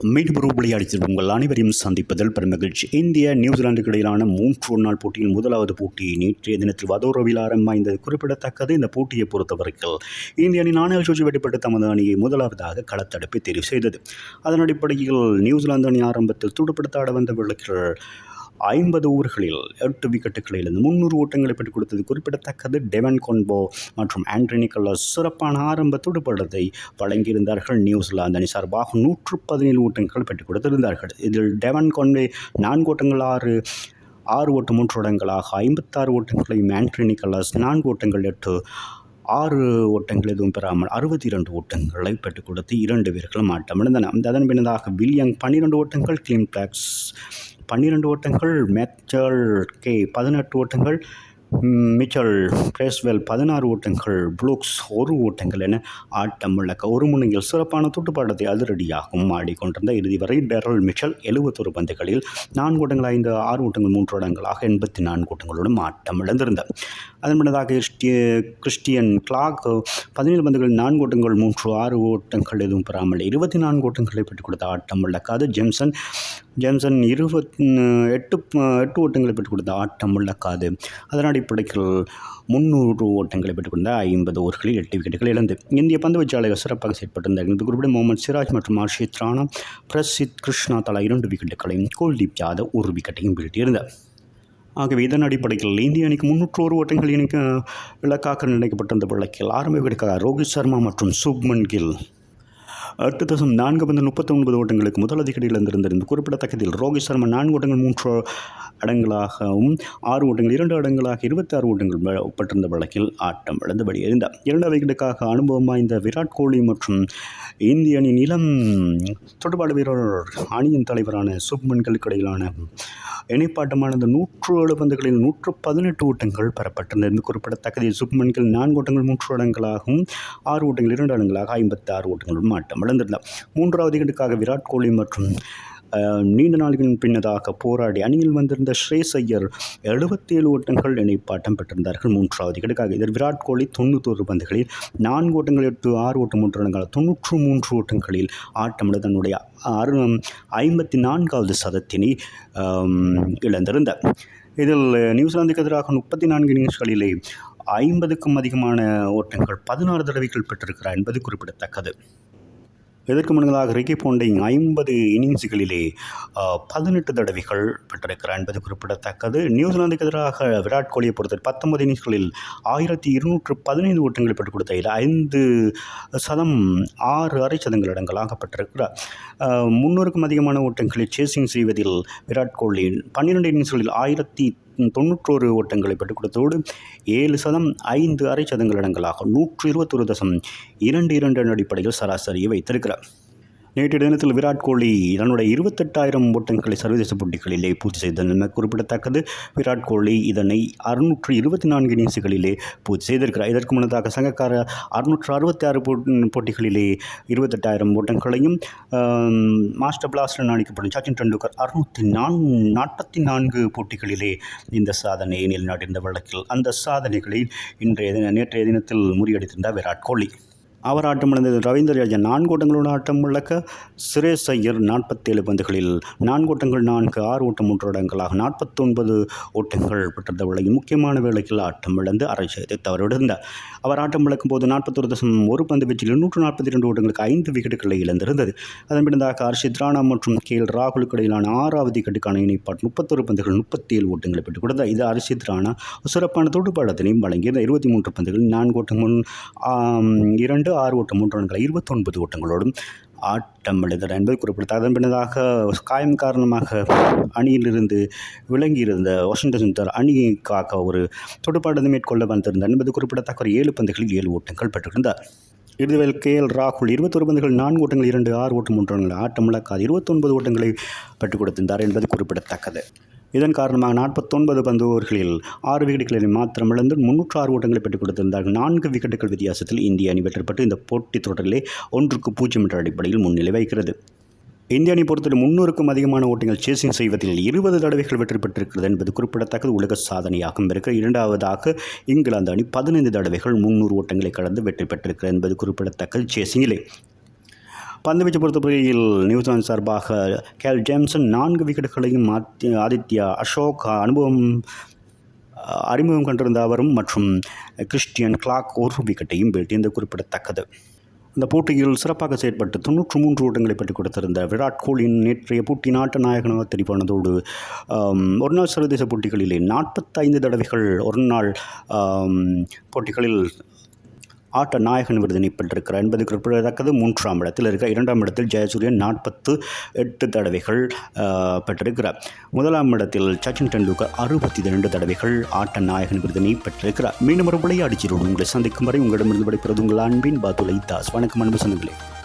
மீண்டும் ஒரு விளையாடித்தில் உங்கள் அனைவரையும் சந்திப்பதில் பெருமகிழ்ச்சி இந்திய நியூசிலாந்துக்கு இடையிலான மூன்று ஒரு நாள் போட்டியின் முதலாவது போட்டி நேற்றைய தினத்தில் வதோரவில் ஆரம்பமாய்ந்தது குறிப்பிடத்தக்கது. இந்த போட்டியை பொறுத்தவரைக்கும் இந்திய அணி நாணய சூழ்ச்சி வெட்டிப்பட்டு தமது அணியை முதலாவதாக களத்தடுப்பை தெரிவு செய்தது. அதன் அடிப்படையில் நியூசிலாந்து அணி ஆரம்பத்தில் துடுப்படுத்த ஆட வந்த விளக்கில் ஐம்பது ஓவர்களில் எட்டு விக்கெட்டுகளில் இழந்து முன்னூறு ஓட்டங்களை பெற்றுக் கொடுத்தது குறிப்பிடத்தக்கது. டெவன் கொன்போ மற்றும் ஆண்ட்ரி நிக்கலஸ் சிறப்பான ஆரம்ப துடுப்பாட்டத்தை வழங்கியிருந்தார்கள். நியூசிலாந்து அணி சார்பாக நூற்று பதினேழு ஓட்டங்கள் பெற்றுக் கொடுத்திருந்தார்கள். இதில் டெவன் கொன்பே நான்கு ஓட்டங்கள் ஆறு ஆறு ஓட்டம் மூன்று ஓட்டங்களாக ஐம்பத்தாறு ஓட்டங்களையும் ஆண்ட்ரி நிக்கலஸ் நான்கு ஓட்டங்கள் எட்டு ஆறு ஓட்டங்கள் எதுவும் பெறாமல் அறுபத்தி இரண்டு ஓட்டங்களை பெற்றுக் கொடுத்து இரண்டு பேர்களும் ஆட்டமிழந்தன அதன் பின்னதாக வில்லியங் பன்னிரண்டு ஓட்டங்கள் கிளீன் பிளாக்ஸ் பன்னிரெண்டு ஓட்டங்கள் மேச்சல் கே பதினெட்டு ஓட்டங்கள் மிச்சல் பிரேஸ்வெல் பதினாறு ஓட்டங்கள் புளூக்ஸ் ஒரு ஓட்டங்கள் என ஆட்டம் விளக்க ஒரு முனையில் சிறப்பான துட்டுப்பாடத்தை அதிரடியாகவும் ஆடிக்கொண்டிருந்த இறுதி வரை டெரல் மிச்சல் எழுபத்தொரு பந்துகளில் நான்கு ஓட்டங்கள் ஐந்து ஆறு ஓட்டங்கள் மூன்று ஓட்டங்களாக எண்பத்தி நான்கு ஓட்டங்களுடன் ஆட்டம் இழந்திருந்தார் அதன் பின்னதாக கிறிஸ்டிய கிறிஸ்டியன் கிளாக் பதினேழு பந்துகளில் நான்கு ஓட்டங்கள் மூன்று ஆறு ஓட்டங்கள் எதுவும் பெறாமல் இருபத்தி நான்கு ஓட்டங்களை பெற்றுக் கொடுத்த ஆட்டம் விளக்காது ஜெம்சன் ஜேம்சன் இருபத் எட்டு எட்டு ஓட்டங்களை பெற்றுக் கொடுத்த ஆட்டம் விளக்காது அதன் அடிப்படையில் முந்நூறு ஓட்டங்களை பெற்றுக் ஐம்பது ஓவர்களில் எட்டு விக்கெட்டுகள் இழந்து. இந்திய பந்து வீச்சாளர்கள் சிறப்பாக செயற்பட்டிருந்தார் இந்த குறிப்பிட்ட முகமது சிராஜ் மற்றும் ஆஷித் ராணா பிரசித் கிருஷ்ணா தலா இரண்டு விக்கெட்டுகளையும் குல்தீப் யாதவ் ஒரு விக்கெட்டையும் வீழ்த்தியிருந்தார். ஆகவே இதன் அடிப்படையில் இந்திய அணிக்கு முன்னூற்று ஒரு ஓட்டங்கள் இணைக்க இலக்காக நினைக்கப்பட்டிருந்த வழக்கில் ஆரம்ப விடுக்காக ரோஹித் சர்மா மற்றும் சுப்மன் கில் அடுத்த தசம் நான்கு பந்து முப்பத்தி ஒன்பது ஓட்டங்களுக்கு முதல் அதிகடியில் இருந்திருந்த குறிப்பிடத்தக்கதில் ரோஹித் சர்மா நான்கு ஓட்டங்கள் மூன்று அடங்களாகவும் ஆறு ஓட்டங்கள் இரண்டு அடங்களாக இருபத்தாறு ஓட்டங்கள் வ- பெற்றிருந்த வழக்கில் ஆட்டம் இழந்து இருந்தார் இரண்டு விக்கெட்டுக்காக அனுபவம் வாய்ந்த விராட் கோலி மற்றும் இந்திய அணியின் இளம் தொடர்பாடு வீரர் அணியின் தலைவரான சுப்மன்களுக்கு இடையிலான இணைப்பாட்டமானது நூற்று ஏழு பந்துகளில் நூற்று பதினெட்டு ஓட்டங்கள் பெறப்பட்டிருந்தது. குறிப்பிடத்தக்கதில் சுப்மன்கள் நான்கு ஓட்டங்கள் மூன்று அடங்களாகவும் ஆறு ஓட்டங்கள் இரண்டு அடங்களாக ஐம்பத்தி ஆறு ஓட்டங்களும் ஆட்டம் இழந்திருந்தார் மூன்றாவது விக்கெட்டுக்காக விராட் கோலி மற்றும் நீண்ட நாள்களின் பின்னதாக போராடி அணியில் வந்திருந்த ஸ்ரேஸ் ஐயர் எழுபத்தேழு ஓட்டங்கள் இணைப்பாட்டம் பெற்றிருந்தார்கள். மூன்றாவது விக்கெட்டுக்காக இதில் விராட் கோலி தொண்ணூத்தோரு பந்துகளில் நான்கு ஓட்டங்கள் எட்டு ஆறு ஓட்டம் மூன்று ரன்கள் தொண்ணூற்று மூன்று ஓட்டங்களில் ஆட்டமிட தன்னுடைய அறு ஐம்பத்தி நான்காவது சதத்தினை இழந்திருந்தார். இதில் நியூசிலாந்துக்கு எதிராக முப்பத்தி நான்கு இன்னிங்ஸ்களிலே ஐம்பதுக்கும் அதிகமான ஓட்டங்கள் பதினாறு தடவைகள் பெற்றிருக்கிறார் என்பது குறிப்பிடத்தக்கது. இதற்கு முன்னதாக ரிக்கி போண்டிங் ஐம்பது இன்னிங்ஸ்களிலே பதினெட்டு தடவைகள் பெற்றிருக்கிறார் என்பது குறிப்பிடத்தக்கது. நியூசிலாந்துக்கு எதிராக விராட் கோலியை பொறுத்த பத்தொன்பது இன்னிங்ஸ்களில் ஆயிரத்தி இருநூற்று பதினைந்து ஓட்டங்களை பெற்றுக் கொடுத்த இதில் ஐந்து சதம் ஆறு அரை சதங்கள் இடங்களாக பெற்றிருக்கிறார். முன்னூறுக்கும் அதிகமான ஓட்டங்களை சேசிங் செய்வதில் விராட் கோலி பன்னிரெண்டு இன்னிங்ஸ்களில் ஆயிரத்தி தொண்ணூற்றோரு ஓட்டங்களை பெற்றுக் கொடுத்ததோடு ஏழு சதம் ஐந்து அரை சதங்கள் இடங்களாக நூற்று இருபத்தொரு தசம் இரண்டு இரண்டு அடிப்படையில் சராசரியை வைத்திருக்கிறார். நேற்றைய தினத்தில் விராட் கோலி தன்னுடைய இருபத்தெட்டாயிரம் ஓட்டங்களை சர்வதேச போட்டிகளிலே பூர்த்தி செய்தது என குறிப்பிடத்தக்கது. விராட் கோலி இதனை அறுநூற்று இருபத்தி நான்கு இன்னிங்ஸுகளிலே பூர்த்தி செய்திருக்கிறார். இதற்கு முன்னதாக சங்கக்கார அறுநூற்று அறுபத்தி ஆறு போட்டிகளிலே இருபத்தெட்டாயிரம் ஓட்டங்களையும் மாஸ்டர் பிளாஸ்டர் என அழைக்கப்படும் சச்சின் டெண்டுல்கர் அறுநூற்றி நான் நாற்பத்தி நான்கு போட்டிகளிலே இந்த சாதனையை நிலைநாட்டிருந்த வழக்கில். அந்த சாதனைகளை இன்றைய தின நேற்றைய தினத்தில் முறியடித்திருந்தார் விராட் கோலி. அவர் ஆட்டமிழந்தது ரவீந்திர ராஜா நான்கு ஓட்டங்களோட ஆட்டம் முழக்க சுரேஷ் ஐயர் நாற்பத்தேழு பந்துகளில். நான்கு ஓட்டங்கள் நான்கு ஆறு ஓட்டம் மூன்று இடங்களாக நாற்பத்தொன்பது ஓட்டங்கள் பெற்றிருந்த வேளையில் முக்கியமான வேளையில் ஆட்டம் இழந்து அரை செய்து தவறிருந்தார் அவர் ஆட்டம் இழக்கும் போது நாற்பத்தொரு தசம் ஒரு பந்து வீச்சில் நூற்று நாற்பத்தி இரண்டு ஓட்டங்களுக்கு ஐந்து விக்கெட்டுகளை இழந்திருந்தது. அதன் பிறந்தாக ஹர்ஷித் ராணா மற்றும் கே எல் ராகுலுக்கு இடையிலான ஆறாவது விக்கெட்டுக்கான இணைப்பாட் முப்பத்தொரு பந்துகள் முப்பத்தி ஏழு ஓட்டங்களை பெற்றுக் கொடுத்தார் இது ஹர்ஷித் ராணா சிறப்பான தொடுபாடத்தினையும் வழங்கியிருந்த இருபத்தி மூன்று பந்துகள் நான்கு ஓட்டங்கள் முன் இரண்டு ஆறு ஓட்டம் மூன்று ரன்களை இருபத்தொன்பது ஓட்டங்களோடும் ஆட்டம் எழுதர் என்பது குறிப்பிடத்தக்கது. அதன் பின்னதாக காயம் காரணமாக அணியிலிருந்து விளங்கியிருந்த வாஷிங்டன் சுந்தர் அணிக்காக ஒரு தொடுபாடு மேற்கொள்ள வந்திருந்தார். என்பது குறிப்பிடத்தக்க ஒரு ஏழு பந்துகளில் ஏழு ஓட்டங்கள் பெற்றிருந்தார். இறுதிவில் கே எல் ராகுல் இருபத்தொரு பந்துகள் நான்கு ஓட்டங்கள் இரண்டு ஆறு ஓட்டம் மூன்று ரன்கள் ஆட்டம் இழக்காது. இருபத்தொன்பது ஓட்டங்களை பெற்றுக் கொடுத்திருந்தார் என்பது குறிப்பிடத்தக்கது. இதன் காரணமாக நாற்பத்தொன்பது பந்து ஓவர்களில் ஆறு விக்கெட்டுகளை மாத்திரம் இழந்து முன்னூற்று ஆறு ஓட்டங்களை பெற்றுக் கொடுத்திருந்தார்கள். நான்கு விக்கெட்டுகள் வித்தியாசத்தில் இந்திய அணி வெற்றி பெற்று இந்த போட்டித் தொடரிலே ஒன்றுக்கு பூஜ்ஜியம் என்ற அடிப்படையில் முன்னிலை வைக்கிறது இந்திய அணி பொறுத்தவரை முன்னூறுக்கும் அதிகமான ஓட்டங்கள் சேசிங் செய்வதில் இருபது தடவைகள் வெற்றி பெற்றிருக்கிறது என்பது குறிப்பிடத்தக்கது. உலக சாதனையாகவும் இருக்கிற இரண்டாவதாக இங்கிலாந்து அணி பதினைந்து தடவைகள் முன்னூறு ஓட்டங்களை கடந்து வெற்றி பெற்றிருக்கிறது என்பது குறிப்பிடத்தக்கது. சேசிங்கிலே பந்துவீச்சு பொறுத்தவரையில் நியூசிலாந்து சார்பாக கேல் ஜேம்சன் நான்கு விக்கெட்டுகளையும் ஆதித்யா அசோக் அனுபவம் அறிமுகம் கண்டிருந்த அவரும் மற்றும் கிறிஸ்டியன் கிளாக் ஒரு விக்கெட்டையும் வீழ்த்தியது குறிப்பிடத்தக்கது. இந்த போட்டியில் சிறப்பாக செயற்பட்டு தொன்னூற்று மூன்று ஓட்டங்களை பெற்றுக் கொடுத்திருந்த விராட் கோலியின் நேற்றைய போட்டி நாட்டு நாயகனாக தெரிவானதோடு ஆம், ஒருநாள் சர்வதேச போட்டிகளிலே நாற்பத்தைந்து தடவைகள் ஒரு நாள் போட்டிகளில் ஆட்ட நாயகன் விருதினை பெற்றிருக்கிறார். என்பது குறிப்பிடத்தக்கது. மூன்றாம் இடத்தில் இருக்கிற இரண்டாம் இடத்தில் ஜெயசூரியன் நாற்பத்து எட்டு தடவைகள் பெற்றிருக்கிறார். முதலாம் இடத்தில் சச்சின் டெண்டுல்கர் அறுபத்தி இரண்டு தடவைகள் ஆட்ட நாயகன் விருதினை பெற்றிருக்கிறார். மீண்டும் ஒரு விளையாடி உங்களை சந்திக்கும் வரை உங்களிடமிருந்து விடைபெறுவது உங்கள் அன்பின் பாத்துலை தாஸ். வணக்கம் அன்பு சொந்தங்களே.